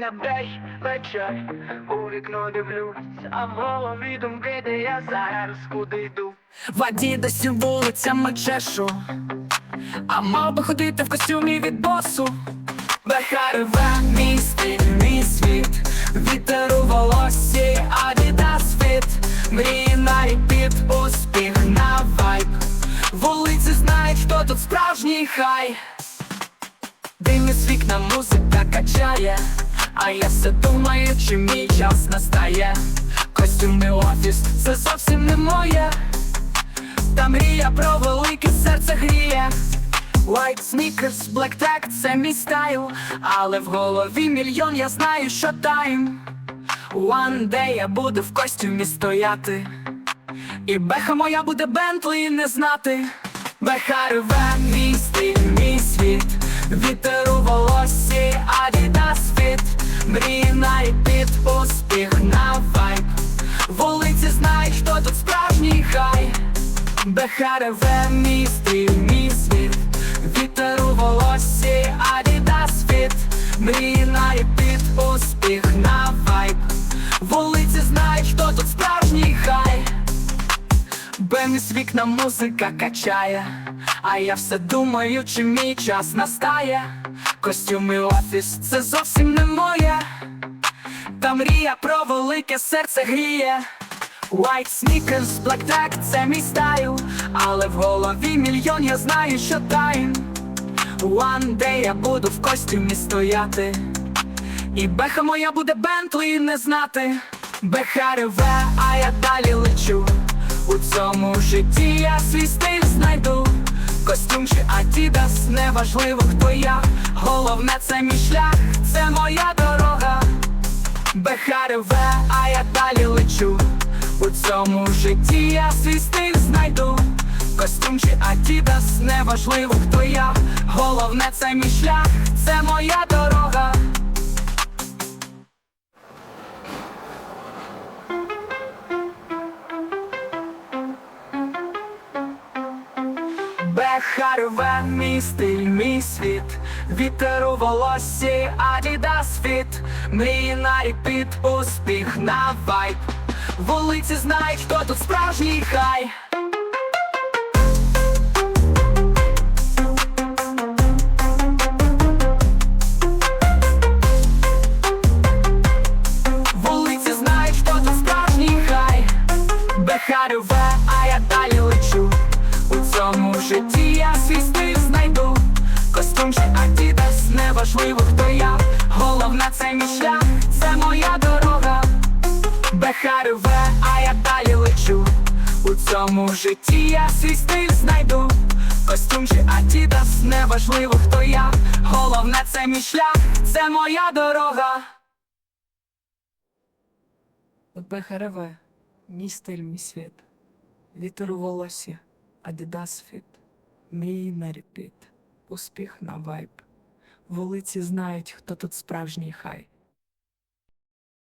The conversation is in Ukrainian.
небей вечер, у вікно дивлюсь, а в голові думки, де я зараз куди йду. В Адідасі вулицями чешу, а мав би ходити в костюмі від босу. Бехареве мій стиль, мій світ, вітер у волосі, Адідас фіт, мрії на репіт, успіх на вайб. Вулиці знають, хто тут справжній хай. Дим із вікна музика качає, а я все думаю, чи мій час настає. Костюми офіс, це зовсім не моє. Та мрія про велике серце гріє. White sneakers, black tag – це мій стайл, але в голові мільйон, я знаю, що тайм. One day я буду в костюмі стояти. І беха моя буде Бентлі не знати. Беха реве мій стиль, мій світ, вітер у волосі, Adidas На репіт, успіх на вайб. Вулиці знають, хто тут справжній хай. Беха реве мій стиль, мій світ, вітер у волосі, Fit Мрії на репіт, успіх на вайб. Вулиці знають, хто тут справжній хай. Беміс вікна музика качає, а я все думаю, чи мій час настає. Костюми офіс це зовсім не моє. Та мрія про велике серце гріє. White sneakers, black tag – це мій стайл, але в голові мільйон, я знаю, що тайм. One day я буду в костюмі стояти. І беха моя буде Бентлі не знати. Беха реве, а я далі лечу. У цьому житті я свій стиль знайду. Костюм чи Адідас, неважливо хто я. Головне це мій шлях, це моя дорога. Бехареве, а я далі лечу. У цьому житті я свій стиль знайду. Костюм чи Адідас, неважливо хто я. Головне це мій шлях, це моя дорога. Беха рве мій стиль, мій світ, вітер у волосі, Adidas Fit Мрії на репіт, успіх на вайб. Вулиці знають, хто тут справжній хай. Вулиці знають, хто тут справжній хай. Беха Неважливо хто я. Головне це мій це моя дорога. Беха рве, а я далі лечу. У цьому житті я свій стиль знайду. Костюм чи Адідас, неважливо хто я. Головне це мій шлях, це моя дорога. БХРВ, мій стиль, мій світ, вітер у волосі, Адідас Фіт, мрії на репіт, успіх на вайб. Вулиці знають, хто тут справжній хай.